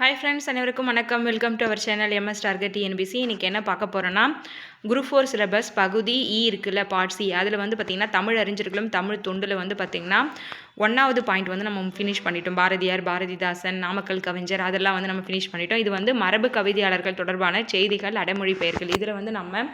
Hi friends அனைவருக்கும் வணக்கம். Welcome to our channel MS target TNPSC இன்றைக்கி என்ன பார்க்க போகிறோன்னா குரூப் ஃபோர் சிலபஸ் பகுதி இ இருக்குல்ல பார்ட் சி அதில் வந்து பார்த்திங்கன்னா தமிழ் அறிஞர்களும் தமிழ் தொண்டில் வந்து பார்த்திங்கன்னா ஒன்றாவது பாயிண்ட் வந்து நம்ம ஃபினிஷ் பண்ணிட்டோம். பாரதியார் பாரதிதாசன் நாமக்கல் கவிஞர் அதெல்லாம் வந்து நம்ம ஃபினிஷ் பண்ணிட்டோம். இது வந்து மரபு கவிதையாளர்கள் தொடர்பான செய்திகள் அடைமொழி பெயர்கள். இதில் வந்து நம்ம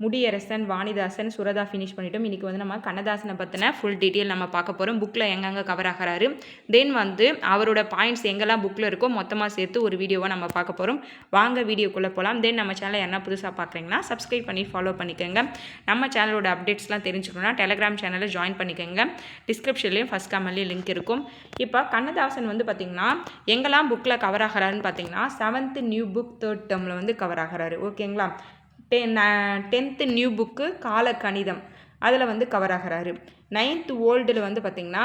முடியரசன் வாணிதாசன் சுரதா ஃபினிஷ் பண்ணிட்டோம். இன்றைக்கி வந்து நம்ம கண்ணதாசனை பற்றின ஃபுல் டீட்டெயில் நம்ம பார்க்க போகிறோம் புக்கில் எங்கெங்கே கவர் ஆகிறாரு. தென் வந்து அவரோட பாயிண்ட்ஸ் எங்கெல்லாம் புக்கில் இருக்கோ மொத்தமாக சேர்த்து ஒரு வீடியோவை நம்ம பார்க்க போகிறோம் வாங்க வீடியோக்குள்ளே போகலாம் தென் நம்ம சேனலை என்ன புதுசாக பார்க்குறீங்கன்னா சப்ஸ்கிரைப் பண்ணி ஃபாலோ பண்ணிக்கோங்க. நம்ம சேனலோட அப்டேட்ஸ்லாம் தெரிஞ்சுக்கணும்னா டெலகிராம் சேனலில் ஜாயின் பண்ணிக்கோங்க. டிஸ்கிரிப்ஷன்லேயும் ஃபஸ்ட் கமெண்ட்லேயும் லிங்க் இருக்கும். இப்போ கண்ணதாசன் வந்து பார்த்திங்கன்னா எங்கெல்லாம் புக்கில் கவர் ஆகிறாருன்னு பார்த்தீங்கன்னா செவன்த்து நியூ புக் தேர்ட் டேர்மில் வந்து கவர் ஆகிறாரு. ஓகேங்களா டென் டென்த்து நியூ புக்கு கால கணிதம் அதில் வந்து கவர் ஆகிறாரு. நைன்த்து ஓல்டில் வந்து பார்த்திங்கன்னா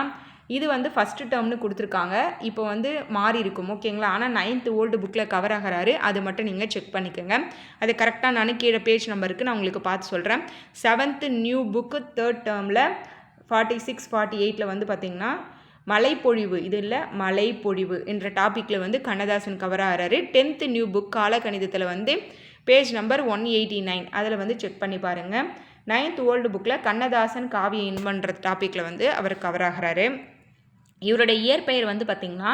இது வந்து ஃபஸ்ட்டு டேர்ம்னு கொடுத்துருக்காங்க. இப்போ வந்து மாறி இருக்கும் ஓகேங்களா ஆனால் நைன்த்து ஓல்டு புக்கில் கவர் ஆகிறாரு. அது மட்டும் நீங்கள் செக் பண்ணிக்கோங்க. அது கரெக்டாக நான் கீழே பேஜ் நம்பருக்கு நான் உங்களுக்கு பார்த்து சொல்கிறேன் செவன்த்து நியூ புக்கு தேர்ட் டேர்மில் ஃபார்ட்டி சிக்ஸ் ஃபார்ட்டி எயிட்டில் வந்து பார்த்திங்கன்னா மலைப்பொழிவு. இது இல்லை மலைப்பொழிவு என்ற டாப்பிக்கில் வந்து கண்ணதாசன் கவர் ஆகிறாரு. டென்த்து நியூ புக் கால கணிதத்தில் வந்து page number one eighty nine. அதில் வந்து செக் பண்ணி பாருங்கள் நைன்த் ஓல்டு புக்கில் கண்ணதாசன் காவிய இன்பன்ற டாப்பிக்கில் வந்து அவர் கவர் ஆகிறாரு. இவருடைய இயற்பெயர் வந்து பார்த்திங்கன்னா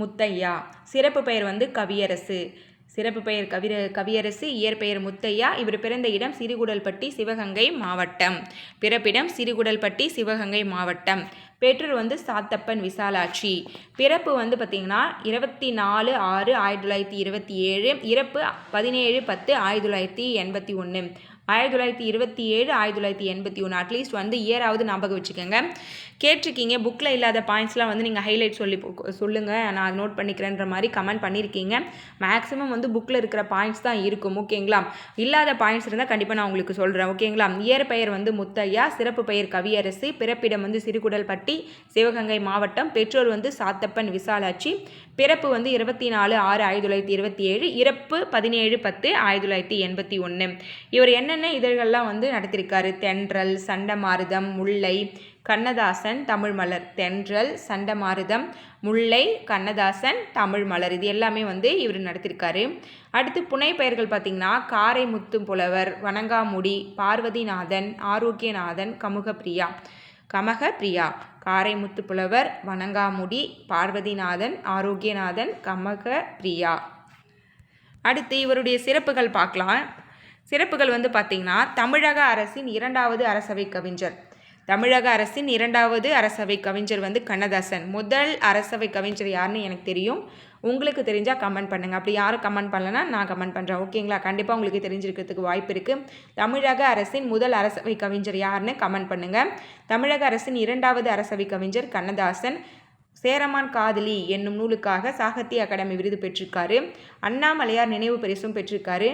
முத்தையா. சிறப்பு பெயர் வந்து கவியரசு. சிறப்பு பெயர் கவிர கவியரசு இயற்பெயர் முத்தையா. இவர் பிறந்த இடம் சிறுகுடல்பட்டி சிவகங்கை மாவட்டம். பிறப்பிடம் சிறுகுடல்பட்டி சிவகங்கை மாவட்டம். பெற்றோர் வந்து சாத்தப்பன் விசாலாட்சி. பிறப்பு வந்து பார்த்திங்கன்னா இருபத்தி நாலு ஆறு ஆயிரத்தி தொள்ளாயிரத்தி இருபத்தி ஏழு இறப்பு பதினேழு பத்து ஆயிரத்தி தொள்ளாயிரத்தி எண்பத்தி ஒன்று ஆயிரத்தி தொள்ளாயிரத்தி இருபத்தி ஏழு ஆயிரத்தி தொள்ளாயிரத்தி எண்பத்தி ஒன்று அட்லீஸ்ட் வந்து இயராவது ஞாபகம் வச்சுக்கோங்க. கேட்டிருக்கீங்க புக்கில் இல்லாத பாயிண்ட்ஸ்லாம் வந்து நீங்கள் ஹைலைட் சொல்லி சொல்லுங்கள் நான் அதை நோட் பண்ணிக்கிறேன்ற மாதிரி கமெண்ட் பண்ணியிருக்கீங்க. மேக்ஸிமம் வந்து புக்கில் இருக்கிற பாயிண்ட்ஸ் தான் இருக்கும் ஓகேங்களா இல்லாத பாயிண்ட்ஸ் இருந்தால் கண்டிப்பாக நான் உங்களுக்கு சொல்கிறேன் ஓகேங்களா இயர் பெயர் வந்து முத்தையா சிறப்பு பெயர் கவியரசு பிறப்பிடம் வந்து சிறுகுடல்பட்டி சிவகங்கை மாவட்டம் பெற்றோர் வந்து சாத்தப்பன் விசாலாட்சி. பிறப்பு வந்து இருபத்தி நாலு ஆறு ஆயிரத்தி தொள்ளாயிரத்தி இருபத்தி ஏழு இறப்பு பதினேழு பத்து ஆயிரத்தி தொள்ளாயிரத்தி எண்பத்தி ஒன்று இவர் என்ன என்னென்ன இதழ்கள்லாம் வந்து நடத்தியிருக்காரு தென்றல் சண்டமாருதம் முல்லை கண்ணதாசன் தமிழ் மலர். தென்றல் சண்டமாருதம் முல்லை கண்ணதாசன் தமிழ் மலர். இது எல்லாமே வந்து இவர் நடத்தியிருக்காரு அடுத்து புனை பெயர்கள் பார்த்திங்கன்னா காரை முத்து புலவர் வணங்காமுடி பார்வதிநாதன் ஆரோக்கியநாதன் கமுகப்பிரியா. கமக பிரியா காரைமுத்து புலவர் வணங்காமுடி பார்வதிநாதன் ஆரோக்கியநாதன் கமக பிரியா அடுத்து இவருடைய சிறப்புகள் பார்க்கலாம். சிறப்புகள் வந்து பார்த்திங்கன்னா தமிழக அரசின் இரண்டாவது அரசவை கவிஞர். தமிழக அரசின் இரண்டாவது அரசவை கவிஞர் வந்து கண்ணதாசன். முதல் அரசவை கவிஞர் யாருன்னு எனக்கு தெரியும். உங்களுக்கு தெரிஞ்சால் கமெண்ட் பண்ணுங்கள் அப்படி யாரும் கமெண்ட் பண்ணலன்னா நான் கமெண்ட் பண்ணுறேன் ஓகேங்களா? கண்டிப்பாக உங்களுக்கு தெரிஞ்சிருக்கிறதுக்கு வாய்ப்பு இருக்குது தமிழக அரசின் முதல் அரசவை கவிஞர் யாருன்னு கமெண்ட் பண்ணுங்கள் தமிழக அரசின் இரண்டாவது அரசவை கவிஞர் கண்ணதாசன். சேரமான் காதலி என்னும் நூலுக்காக சாகித்ய அகாடமி விருது பெற்றிருக்காரு. அண்ணாமலையார் நினைவு பரிசும் பெற்றிருக்காரு.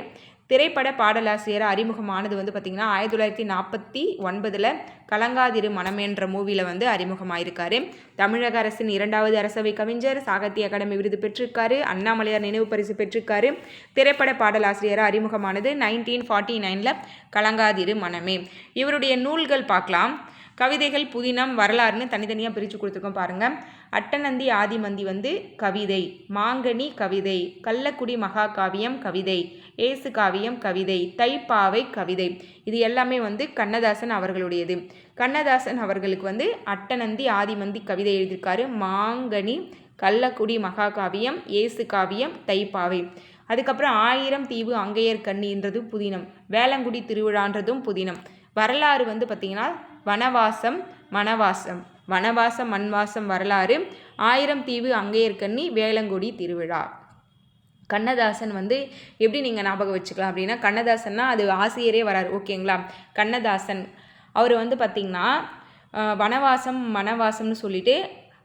திரைப்பட பாடலாசிரியர் அறிமுகமானது வந்து பார்த்திங்கன்னா ஆயிரத்தி தொள்ளாயிரத்தி நாற்பத்தி ஒன்பதில் கலங்காதிரு மனமேன்ற மூவியில் வந்து அறிமுகமாயிருக்காரு. தமிழக அரசின் இரண்டாவது அரசவை கவிஞர் சாகித்ய அகாடமி விருது பெற்றிருக்காரு. அண்ணாமலையார் நினைவு பரிசு பெற்றிருக்காரு. திரைப்பட பாடலாசிரியராக அறிமுகமானது நைன்டீன் ஃபார்ட்டி நைனில் கலங்காதிரு மனமே. இவருடைய நூல்கள் பார்க்கலாம். கவிதைகள் புதினம் வரலாறுன்னு தனித்தனியாக பிரித்து கொடுத்துருக்கோம் பாருங்கள் அட்டநந்தி ஆதிமந்தி வந்து கவிதை. மாங்கனி கவிதை. கள்ளக்குடி மகாகாவியம் கவிதை. ஏசு காவியம் கவிதை. தைப்பாவை கவிதை. இது எல்லாமே வந்து கண்ணதாசன் அவர்களுடையது. கண்ணதாசன் அவர்களுக்கு வந்து அட்டநந்தி ஆதிமந்தி கவிதை எழுதியிருக்காரு. மாங்கனி கள்ளக்குடி மகாகாவியம் ஏசு காவியம் தைப்பாவை. அதுக்கப்புறம் ஆயிரம் தீவு அங்கையர் கண்ணின்றது புதினம். வேளங்குடி திருவிழான்றதும் புதினம். வரலாறு வந்து பார்த்திங்கன்னா வனவாசம் மனவாசம். வனவாசம் மண்வாசம் வரலாறு ஆயிரம் தீவு அங்கேயர்கன்னி வேளங்குடி திருவிழா. கண்ணதாசன் வந்து எப்படி நீங்கள் ஞாபகம் வச்சுக்கலாம் அப்படின்னா கண்ணதாசன்னா அது ஆசிரியரே வராரு ஓகேங்களா? கண்ணதாசன். அவர் வந்து பார்த்திங்கன்னா வனவாசம் மனவாசம்னு சொல்லிட்டு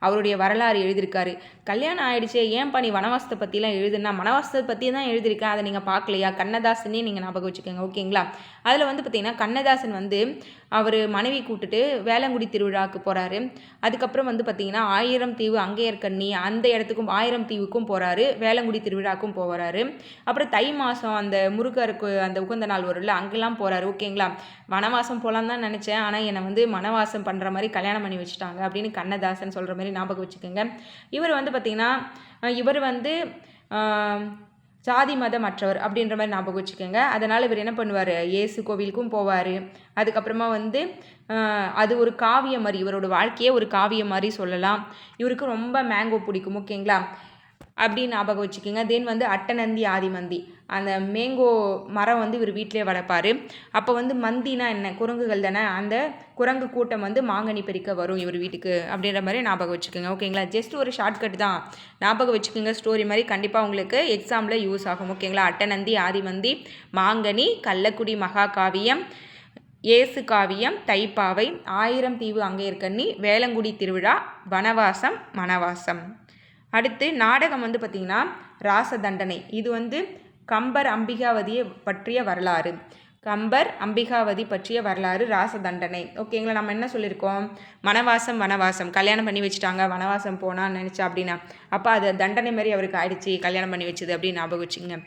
அவருடைய வரலாறு எழுதியிருக்காரு. கல்யாணம் ஆயிடுச்சு ஏன்பா நீ வனவாசத்தை பற்றிலாம் எழுதுனா? வனவாசத்தை பற்றி தான் எழுதியிருக்கேன் அதை நீங்கள் பார்க்கலையா? கண்ணதாசனே நீங்கள் ஞாபகம் வச்சுக்கோங்க ஓகேங்களா? அதில் வந்து பார்த்திங்கன்னா கண்ணதாசன் வந்து அவர் மனைவி கூட்டுட்டு வேளங்குடி திருவிழாவுக்கு போகிறாரு அதுக்கப்புறம் வந்து பார்த்திங்கன்னா ஆயிரம் தீவு அங்கையர்கண்ணி அந்த இடத்துக்கும் ஆயிரம் தீவுக்கும் போகிறாரு வேளங்குடி திருவிழாவுக்கும் போகிறாரு அப்புறம் தை மாதம் அந்த முருகருக்கு அந்த உகந்த நாள் வரும்ல அங்கெல்லாம் போகிறாரு ஓகேங்களா வனவாசம் போகலான்னு தான் நினச்சேன். ஆனால் என்னை வந்து மனவாசம் பண்ணுற மாதிரி கல்யாணம் பண்ணி வச்சுட்டாங்க அப்படின்னு கண்ணதாசன் சொல்கிற மாதிரி ஞாபகம் வச்சுக்கோங்க. இவர் வந்து பார்த்திங்கன்னா இவர் வந்து சாதி மதம் மற்றவர் அப்படின்ற மாதிரி ஞாபகம் வச்சுக்கோங்க. அதனால் இவர் என்ன பண்ணுவார்? இயேசு கோவிலுக்கும் போவார். அதுக்கப்புறமா வந்து அது ஒரு காவியம் மாதிரி இவரோட வாழ்க்கையே ஒரு காவியம் மாதிரி சொல்லலாம். இவருக்கு ரொம்ப மேங்கோ பிடிக்கும் ஓகேங்களா அப்படின்னு ஞாபகம் வச்சுக்கோங்க. தென் வந்து அட்டநந்தி ஆதிமந்தி. அந்த மேங்கோ மரம் வந்து இவர் வீட்டிலே வளர்ப்பார். அப்போ வந்து மந்தினா என்ன? குரங்குகள் தானே? அந்த குரங்கு கூட்டம் வந்து மாங்கனி பறிக்க வரும் இவர் வீட்டுக்கு அப்படின்ற மாதிரி ஞாபகம் வச்சுக்கோங்க. ஓகேங்களா ஜஸ்ட் ஒரு ஷார்ட்கட் தான். ஞாபகம் வச்சுக்கோங்க ஸ்டோரி மாதிரி. கண்டிப்பாக உங்களுக்கு எக்ஸாமில் யூஸ் ஆகும். ஓகேங்களா அட்டநந்தி ஆதிமந்தி மாங்கனி கள்ளக்குடி மகாகாவியம் இயேசு காவியம் தைப்பாவை ஆயிரம் தீவு அங்கேற்கண்ணி வேளங்குடி திருவிழா வனவாசம் மனவாசம். அடுத்து நாடகம் வந்து பார்த்திங்கன்னா ராசதண்டனை இது வந்து கம்பர் அம்பிகாவதியை பற்றிய வரலாறு. கம்பர் அம்பிகாவதி பற்றிய வரலாறு ராச தண்டனை. ஓகேங்களா நம்ம என்ன சொல்லியிருக்கோம்? வனவாசம் வனவாசம். கல்யாணம் பண்ணி வச்சுட்டாங்க வனவாசம் போனான்னு நினச்சா அப்படின்னா அப்போ அது தண்டனை மாதிரி அவருக்கு ஆயிடுச்சு கல்யாணம் பண்ணி வச்சது அப்படின்னு ஞாபகம் வச்சுங்க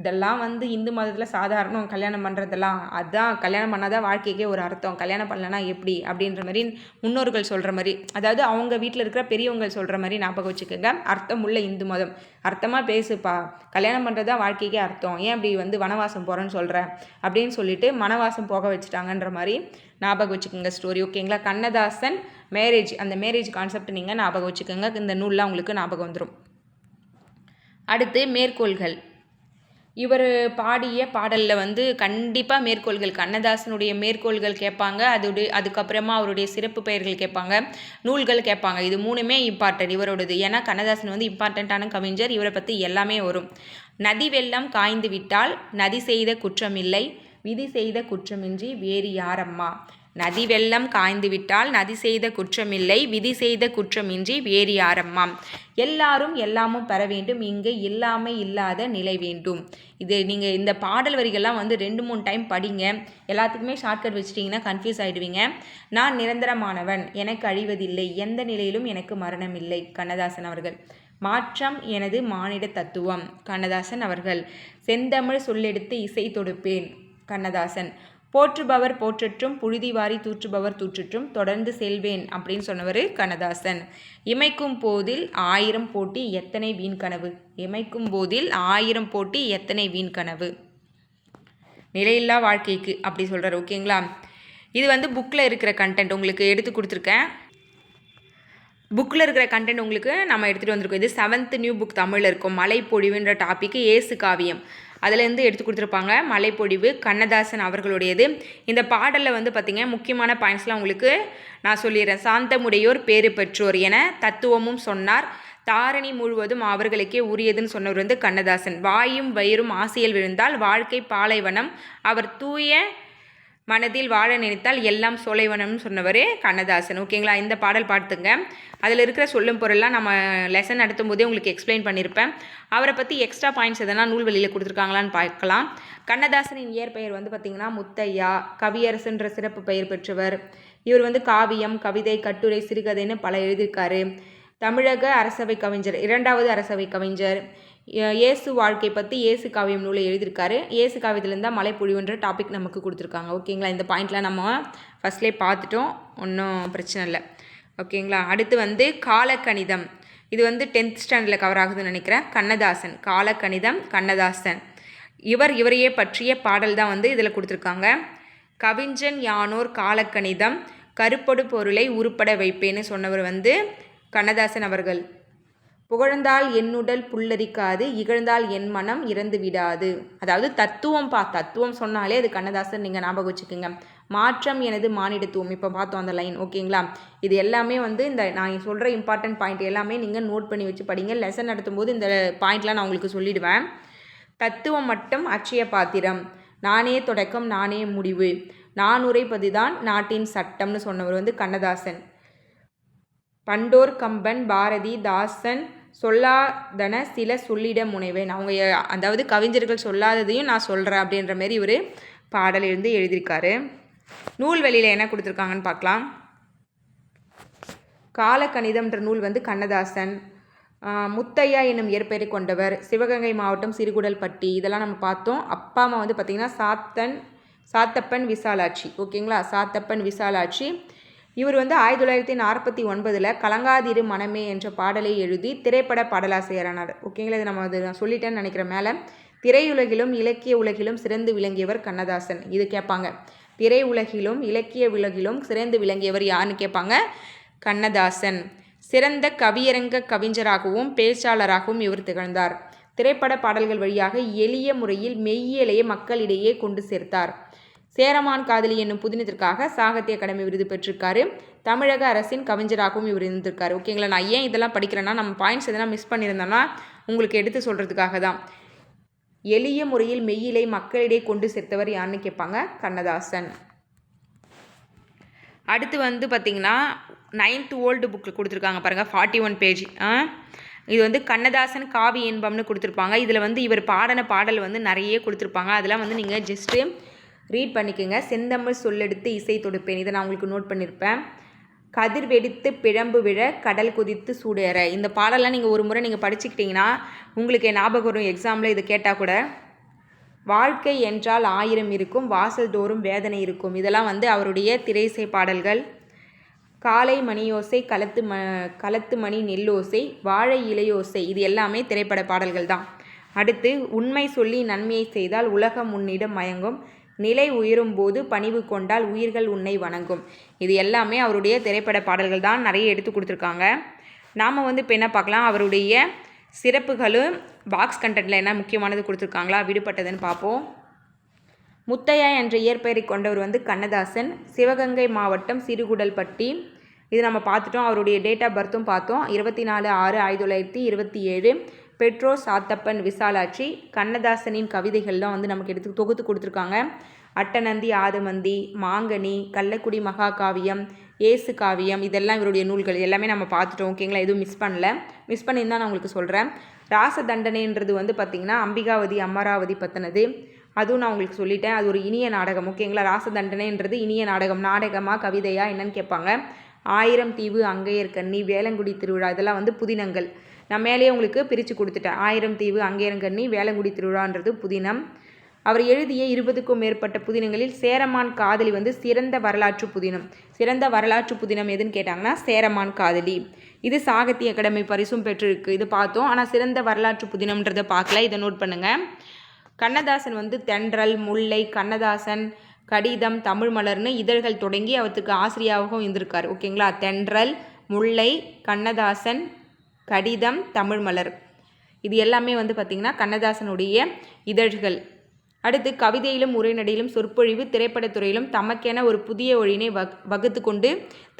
இதெல்லாம் வந்து இந்து மதத்தில் சாதாரணம் கல்யாணம் பண்ணுறதெல்லாம் அதான் கல்யாணம் பண்ணாதான் வாழ்க்கைக்கே ஒரு அர்த்தம். கல்யாணம் பண்ணலனா எப்படி? அப்படின்ற மாதிரி முன்னோர்கள் சொல்கிற மாதிரி அதாவது அவங்க வீட்டில் இருக்கிற பெரியவங்க சொல்கிற மாதிரி ஞாபகம் வச்சுக்கோங்க. அர்த்தம் உள்ள இந்து மதம். அர்த்தமாக பேசுப்பா. கல்யாணம் பண்ணுறது தான் வாழ்க்கைக்கே அர்த்தம். ஏன் அப்படி வந்து வனவாசம் போகிறேன்னு சொல்கிற அப்படின்னு சொல்லிட்டு மனவாசம் போக வச்சுட்டாங்கன்ற மாதிரி ஞாபகம் வச்சுக்கோங்க ஸ்டோரி ஓகேங்களா கண்ணதாசன் மேரேஜ் அந்த மேரேஜ் கான்செப்ட் நீங்கள் ஞாபகம் வச்சுக்கோங்க. இந்த நூலில் உங்களுக்கு ஞாபகம் வந்துடும் அடுத்து மேற்கோள்கள். இவர் பாடிய பாடலில் வந்து கண்டிப்பாக மேற்கோள்கள் கண்ணதாசனுடைய மேற்கோள்கள் கேட்பாங்க அதோடைய அதுக்கப்புறமா அவருடைய சிறப்பு பெயர்கள் கேட்பாங்க நூல்கள் கேட்பாங்க. இது மூணுமே இம்பார்ட்டன்ட் இவரோடது. ஏன்னா கண்ணதாசன் வந்து இம்பார்ட்டண்ட்டான கவிஞர். இவரை பற்றி எல்லாமே வரும். நதி வெள்ளம் காய்ந்து விட்டால் நதி செய்த குற்றமில்லை விதி செய்த குற்றமின்றி வேறு யாரம்மா? நதி வெள்ளம் காய்ந்துவிட்டால் நதி செய்த குற்றமில்லை விதி செய்த குற்றமின்றி வேறு யாரம்மாம்? எல்லாரும் எல்லாமும் பெற வேண்டும் இங்கே இல்லாமல் இல்லாத நிலை வேண்டும். இது நீங்கள் இந்த பாடல் வரிகள்லாம் வந்து ரெண்டு மூணு டைம் படிங்க. எல்லாத்துக்குமே ஷார்ட்கட் வச்சிட்டிங்கன்னா கன்ஃபியூஸ் ஆகிடுவீங்க நான் நிரந்தரமானவன் எனக்கு அழிவதில்லை. எந்த நிலையிலும் எனக்கு மரணம் இல்லை கண்ணதாசன் அவர்கள். மாற்றம் எனது மானிட தத்துவம். கண்ணதாசன் அவர்கள். செந்தமிழ் சொல்லெடுத்து இசை தொடுப்பேன். கண்ணதாசன். போற்றுபவர் போற்றற்றும் புழுதி வாரி தூற்றுபவர் தூற்றற்றும் தொடர்ந்து செல்வேன் அப்படின்னு சொன்னவர் கண்ணதாசன். இமைக்கும் போதில் ஆயிரம் போட்டி எத்தனை வீண் கனவு? இமைக்கும் போதில் ஆயிரம் போட்டி எத்தனை வீண் கனவு? நிலையில்லா வாழ்க்கைக்கு அப்படி சொல்கிறார் ஓகேங்களா இது வந்து புக்கில் இருக்கிற கண்டென்ட் உங்களுக்கு எடுத்து கொடுத்துருக்கேன். புக்கில் இருக்கிற கண்டென்ட் உங்களுக்கு நம்ம எடுத்துகிட்டு வந்திருக்கோம். இது செவன்த் நியூ புக் தமிழில் இருக்கும். மலைப்பொழிவுன்ற டாப்பிக்கு ஏசு காவியம். அதுலேருந்து எடுத்து கொடுத்துருப்பாங்க. மலைப்பொடிவு கண்ணதாசன் அவர்களுடையது. இந்த பாடலில் வந்து பார்த்திங்க முக்கியமான பாயிண்ட்ஸ்லாம் உங்களுக்கு நான் சொல்லிடுறேன். சாந்தமுடையோர் பேறு பெற்றோர் என தத்துவமும் சொன்னார். தாரணி முழுவதும் அவர்களுக்கே உரியதுன்னு சொன்னவர் வந்து கண்ணதாசன். வாயும் வயிறும் ஆசையில் விழுந்தால் வாழ்க்கை பாலைவனம். அவர் தூய மனதில் வாழ நினைத்தால் எல்லாம் சோலைவனம்னு சொன்னவர் கண்ணதாசன். ஓகேங்களா இந்த பாடல் பார்த்துங்க அதில் இருக்கிற சொல்லும் பொருள்லாம் நம்ம லெசன் நடத்தும் போதே உங்களுக்கு எக்ஸ்பிளைன் பண்ணியிருப்பேன் அவரை பற்றி எக்ஸ்ட்ரா பாயிண்ட்ஸ் எதனா நூல்வெளியில் கொடுத்துருக்காங்களான்னு பார்க்கலாம். கண்ணதாசனின் இயற்பெயர் வந்து பார்த்திங்கன்னா முத்தையா கவியரசுன்ற சிறப்பு பெயர் பெற்றவர். இவர் வந்து காவியம் கவிதை கட்டுரை சிறுகதைன்னு பல எழுதியிருக்காரு. தமிழக அரசவை கவிஞர் இரண்டாவது அரசவை கவிஞர். இயேசு வாழ்க்கை பற்றி இயேசு காவியம் நூலை எழுதியிருக்காரு. இயேசு காவியத்துலேருந்து தான் மலைப்பொழிவுன்ற டாபிக் நமக்கு கொடுத்துருக்காங்க. ஓகேங்களா? இந்த பாயிண்ட்லாம் நம்ம ஃபஸ்ட்லேயே பார்த்துட்டோம். ஒன்றும் பிரச்சனை இல்லை. ஓகேங்களா? அடுத்து வந்து காலக்கணிதம். இது வந்து டென்த் ஸ்டாண்டர்டில் கவர் ஆகுதுன்னு நினைக்கிறேன். கண்ணதாசன். காலக்கணிதம் கண்ணதாசன். இவர் இவரையே பற்றிய பாடல் தான் வந்து இதில் கொடுத்துருக்காங்க. கவிஞன் யானோர் காலக்கணிதம் கருப்பொடு பொருளை உருப்பட வைப்பேன்னு சொன்னவர் வந்து கண்ணதாசன் அவர்கள். புகழ்ந்தால் என்னுடல் புல்லரிக்காது இகழ்ந்தால் என் மனம் இறந்து விடாது அதாவது தத்துவம் பா தத்துவம் சொன்னாலே அது கண்ணதாசன் நீங்கள் ஞாபகம் வச்சுக்கோங்க. மாற்றம் எனது மானிடத்துவம். இப்போ பார்த்தோம் அந்த லைன் ஓகேங்களா? இது எல்லாமே வந்து இந்த நான் சொல்கிற இம்பார்ட்டன்ட் பாயிண்ட் எல்லாமே நீங்கள் நோட் பண்ணி வச்சு படிங்க. லெசன் நடத்தும்போது இந்த பாயிண்ட்லாம் நான் உங்களுக்கு சொல்லிடுவேன். தத்துவம் மட்டும் அட்சய பாத்திரம். நானே தொடக்கம் நானே முடிவு. நான் பதிதான் நாட்டின் சட்டம்னு சொன்னவர் வந்து கண்ணதாசன். பண்டோர் கம்பன் பாரதி தாசன் சொல்லாதன சில சொல்லிட முனைவேன். அவங்க அதாவது கவிஞர்கள் சொல்லாததையும் நான் சொல்கிறேன் அப்படின்ற மாரி ஒரு பாடல் இருந்து எழுதியிருக்காரு. நூல்வெளியில் என்ன கொடுத்துருக்காங்கன்னு பார்க்கலாம். காலக்கணிதம்ன்ற நூல் வந்து கண்ணதாசன் முத்தையா என்னும் இயற்பெயரை கொண்டவர் சிவகங்கை மாவட்டம் சிறுகுடல்பட்டி. இதெல்லாம் நம்ம பார்த்தோம். அப்பா அம்மா வந்து பார்த்திங்கன்னா சாத்தன் சாத்தப்பன் விசாலாட்சி. ஓகேங்களா? சாத்தப்பன் விசாலாட்சி. இவர் வந்து ஆயிரத்தி தொள்ளாயிரத்தி நாற்பத்தி ஒன்பதில் கலங்காதிரு மனமே என்ற பாடலை எழுதி திரைப்பட பாடலாசிரியரானார். ஓகேங்களா இது நம்ம அது நான் சொல்லிட்டேன்னு நினைக்கிற மேலே. திரையுலகிலும் இலக்கிய உலகிலும் சிறந்து விளங்கியவர் கண்ணதாசன் இது கேட்பாங்க. திரை உலகிலும் இலக்கிய உலகிலும் சிறந்து விளங்கியவர் யாருன்னு கேட்பாங்க? கண்ணதாசன். சிறந்த கவியரங்க கவிஞராகவும் பேச்சாளராகவும் இவர் திகழ்ந்தார். திரைப்பட பாடல்கள் வழியாக எளிய முறையில் மெய்யியலையே மக்களிடையே கொண்டு சேர்த்தார். சேரமான் காதலி என்னும் புதினத்திற்காக சாகித்ய அகாடமி விருது பெற்றிருக்காரு. தமிழக அரசின் கவிஞராகவும் இவர் இருந்திருக்காரு. ஓகேங்களா நான் ஏன் இதெல்லாம் படிக்கிறேன்னா நம்ம பாயிண்ட்ஸ் எதனா மிஸ் பண்ணியிருந்தோம்னா உங்களுக்கு எடுத்து சொல்கிறதுக்காக தான். எளிய முறையில் மெய்யிலை மக்களிடையே கொண்டு சேர்த்தவர் யாருன்னு கேட்பாங்க? கண்ணதாசன். அடுத்து வந்து பார்த்திங்கன்னா நைன்த் ஓல்டு புக்கில் கொடுத்துருக்காங்க பாருங்கள் ஃபார்ட்டி ஒன் பேஜ் இது வந்து கண்ணதாசன் காவி இன்பம்னு கொடுத்துருப்பாங்க. இதில் வந்து இவர் பாடின பாடல் வந்து நிறைய கொடுத்துருப்பாங்க. அதெல்லாம் வந்து நீங்கள் ஜஸ்ட்டு ரீட் பண்ணிக்கோங்க. செந்தமிழ் சொல்லெடுத்து இசை தொடுப்பேன். இதை நான் உங்களுக்கு நோட் பண்ணியிருப்பேன் கதிர் வெடித்து பிழம்பு விழ கடல் குதித்து சூடேற இந்த பாடலாம் நீங்கள் ஒரு முறை நீங்கள் படிச்சுக்கிட்டிங்கன்னா உங்களுக்கு ஞாபகம் வரும் எக்ஸாமில் இது கேட்டால் கூட. வாழ்க்கை என்றால் ஆயிரம் இருக்கும் வாசல் தோறும் வேதனை இருக்கும். இதெல்லாம் வந்து அவருடைய திரைசை பாடல்கள். காலை மணியோசை களத்து ம களத்து மணி நெல்லோசை வாழை இலையோசை. இது எல்லாமே திரைப்பட பாடல்கள் தான். அடுத்து உண்மை சொல்லி நன்மையை செய்தால் உலகம் உன்னிடம் மயங்கும். நிலை உயரும் போது பணிவு கொண்டால் உயிர்கள் உன்னை வணங்கும். இது எல்லாமே அவருடைய திரைப்பட பாடல்கள் தான் நிறைய எடுத்து கொடுத்துருக்காங்க. நாம் வந்து இப்போ என்ன பார்க்கலாம்? அவருடைய சிறப்புகளும் பாக்ஸ் கண்டென்ட்டில் என்ன முக்கியமானது கொடுத்துருக்காங்களா? விடுபட்டதுன்னு பார்ப்போம். முத்தையா என்ற இயற்பெயரை கொண்டவர் வந்து கண்ணதாசன். சிவகங்கை மாவட்டம் சிறுகுடல்பட்டி. இது நம்ம பார்த்துட்டோம். அவருடைய டேட் ஆஃப் பர்த்தும் பார்த்தோம். இருபத்தி நாலு ஆறு ஆயிரத்தி தொள்ளாயிரத்தி இருபத்தி ஏழு. பெட்ரோஸ் சாத்தப்பன் விசாலாட்சி கண்ணதாசனின் கவிதைகள்லாம் வந்து நமக்கு எடுத்து தொகுத்து கொடுத்துருக்காங்க. அட்டநந்தி ஆதமந்தி மாங்கனி கள்ளக்குடி மகாகாவியம் ஏசு காவியம் இதெல்லாம் இவருடைய நூல்கள். எல்லாமே நம்ம பார்த்துட்டோம். ஓகேங்களா? எதுவும் மிஸ் பண்ணல. மிஸ் பண்ணியிருந்தால் நான் உங்களுக்கு சொல்கிறேன் ராச தண்டனைன்றது வந்து பார்த்திங்கன்னா அம்பிகாவதி அமராவதி பற்றினது அதுவும் நான் உங்களுக்கு சொல்லிட்டேன். அது ஒரு இனிய நாடகம். ஓகேங்களா? ராச தண்டனைன்றது இனிய நாடகம். நாடகமாக கவிதையாக என்னன்னு கேட்பாங்க. ஆயிரம் தீவு அங்கையர் கண்ணி வேலங்குடி திருவிழா இதெல்லாம் வந்து புதினங்கள். நான் மேலேயே உங்களுக்கு பிரித்து கொடுத்துட்டேன். ஆயிரம் தீவு அங்கேரங்கண்ணி வேளங்குடி திருவிழான்றது புதினம். அவர் எழுதிய இருபதுக்கும் மேற்பட்ட புதினங்களில் சேரமான் காதலி வந்து சிறந்த வரலாற்று புதினம். சிறந்த வரலாற்று புதினம் எதுன்னு கேட்டாங்கன்னா சேரமான் காதலி. இது சாகித்ய அகாடமி பரிசும் பெற்றிருக்கு. இது பார்த்தோம். ஆனால் சிறந்த வரலாற்று புதினம்ன்றதை பார்க்கல. இதை நோட் பண்ணுங்கள் கண்ணதாசன் வந்து தென்றல் முல்லை கண்ணதாசன் கடிதம் தமிழ் மலர்னு இதழ்கள் தொடங்கி அவற்றுக்கு ஆசிரியாகவும் இருந்திருக்கார். ஓகேங்களா? தென்றல் முல்லை கண்ணதாசன் கடிதம் தமிழ் மலர். இது எல்லாமே வந்து பார்த்திங்கன்னா கண்ணதாசனுடைய இதழ்கள். அடுத்து கவிதையிலும் உரைநடையிலும் சொற்பொழிவு திரைப்படத்துறையிலும் தமக்கென ஒரு புதிய ஒழினை வக் வகுத்து கொண்டு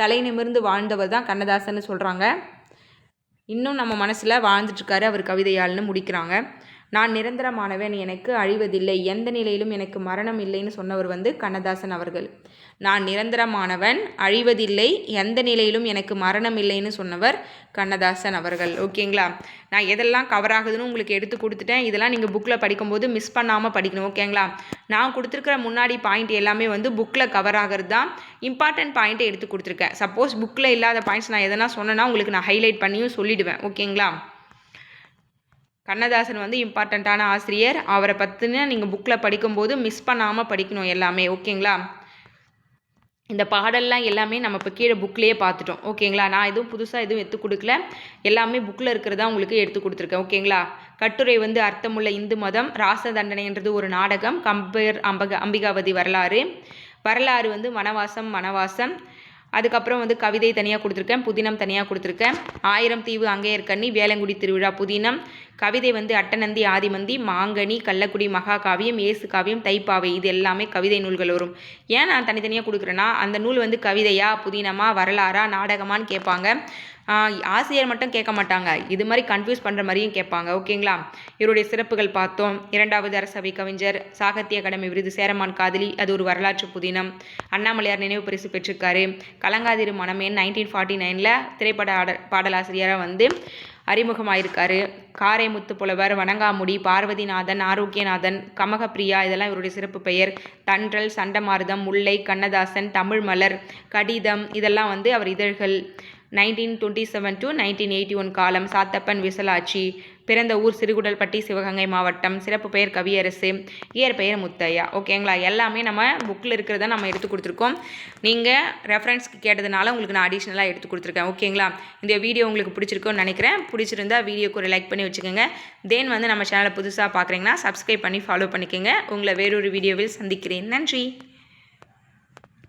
தலை நிமிர்ந்து வாழ்ந்தவர் தான் கண்ணதாசன்னு சொல்கிறாங்க இன்னும் நம்ம மனசில் வாழ்ந்துட்டுருக்காரு அவர் கவிதையால்னு முடிக்கிறாங்க. நான் நிரந்தரமானவன் எனக்கு அழிவதில்லை. எந்த நிலையிலும் எனக்கு மரணம் இல்லைன்னு சொன்னவர் வந்து கண்ணதாசன் அவர்கள். நான் நிரந்தரமானவன் அழிவதில்லை. எந்த நிலையிலும் எனக்கு மரணம் இல்லைன்னு சொன்னவர் கண்ணதாசன் அவர்கள். ஓகேங்களா? நான் எதெல்லாம் கவர் ஆகுதுன்னு உங்களுக்கு எடுத்து கொடுத்துட்டேன். இதெல்லாம் நீங்கள் புக்கில் படிக்கும்போது மிஸ் பண்ணாமல் படிக்கணும். ஓகேங்களா? நான் கொடுத்துருக்கிற முன்னாடி பாயிண்ட் எல்லாமே வந்து புக்கில் கவர் ஆகிறது தான் இம்பார்ட்டன்ட் பாயிண்ட்டை எடுத்து கொடுத்துருக்கேன். சப்போஸ் புக்கில் இல்லாத பாயிண்ட்ஸ் நான் எதனா சொன்னேன்னா உங்களுக்கு நான் ஹைலைட் பண்ணியும் சொல்லிவிடுவேன் ஓகேங்களா? கண்ணதாசன் வந்து இம்பார்ட்டண்ட்டான ஆசிரியர். அவரை பற்றின நீங்கள் புக்கில் படிக்கும்போது மிஸ் பண்ணாமல் படிக்கணும் எல்லாமே ஓகேங்களா? இந்த பாடல்லாம் எல்லாமே நம்ம இப்போ கீழே புக்லேயே பார்த்துட்டோம். ஓகேங்களா? நான் எதுவும் புதுசாக எதுவும் எடுத்து கொடுக்கல. எல்லாமே புக்கில் இருக்கிறதா உங்களுக்கு எடுத்து கொடுத்துருக்கேன். ஓகேங்களா? கட்டுரை வந்து அர்த்தமுள்ள இந்து மதம் ராச தண்டனைன்றது ஒரு நாடகம். கம்பேர் அம்பக அம்பிகாவதி வரலாறு. வரலாறு வந்து மனவாசம் மனவாசம். அதுக்கப்புறம் வந்து கவிதை தனியாக கொடுத்துருக்கேன். புதினம் தனியாக கொடுத்துருக்கேன். ஆயிரம் தீவு அங்கையர்கண்ணி வேலங்குடி திருவிழா புதினம். கவிதை வந்து அட்டநந்தி ஆதிமந்தி மாங்கனி கள்ளக்குடி மகாகாவியம் ஏசு காவியம் தைப்பாவை இது எல்லாமே கவிதை நூல்கள் வரும். ஏன் நான் தனித்தனியாக கொடுக்குறேன்னா அந்த நூல் வந்து கவிதையா புதினமா வரலாறா நாடகமான்னு கேட்பாங்க. ஆசிரியர் மட்டும் கேட்க மாட்டாங்க. இது மாதிரி கன்ஃபியூஸ் பண்ணுற மாதிரியும் கேட்பாங்க. ஓகேங்களா? இவருடைய சிறப்புகள் பார்த்தோம். இரண்டாவது அரசவை கவிஞர் சாகித்ய அகாடமி விருது சேரமான் காதலி அது ஒரு வரலாற்று புதினம். அண்ணாமலையார் நினைவு பரிசு பெற்றிருக்காரு. கலங்காதிரு மனமேன் நைன்டீன் ஃபார்ட்டி நைனில் திரைப்பட ஆட பாடலாசிரியராக வந்து அறிமுகமாயிருக்காரு. காரைமுத்து புலவர் வணங்காமுடி பார்வதிநாதன் ஆரோக்கியநாதன் கமகப்பிரியா இதெல்லாம் இவருடைய சிறப்பு பெயர். தன்றல் சண்டமாருதம் முல்லை கண்ணதாசன் தமிழ் மலர் கடிதம் இதெல்லாம் வந்து அவர் இதழ்கள். Nineteen twenty seven to nineteen eighty one காலம் சாத்தப்பன் விசலாட்சி பிறந்த ஊர் சிறுகுடல்பட்டி சிவகங்கை மாவட்டம் சிறப்பு பெயர் கவியரசு இயற்பெயர் முத்தையா. ஓகேங்களா எல்லாமே நம்ம புக்கில் இருக்கிறத நம்ம எடுத்து கொடுத்துருக்கோம். நீங்கள் ரெஃபரன்ஸ்க்கு கேட்டதுனால உங்களுக்கு நான் அடிஷ்னலாக எடுத்து கொடுத்துருக்கேன். ஓகேங்களா இந்த வீடியோ உங்களுக்கு பிடிச்சிருக்கும்னு நினைக்கிறேன். பிடிச்சிருந்தா வீடியோக்கு ஒரு லைக் பண்ணி வச்சுக்கோங்க. தென் வந்து நம்ம சேனலை புதுசாக பார்க்குறீங்கன்னா சப்ஸ்கிரைப் பண்ணி ஃபாலோ பண்ணிக்கோங்க. உங்களை வேறொரு வீடியோவில் சந்திக்கிறேன். நன்றி.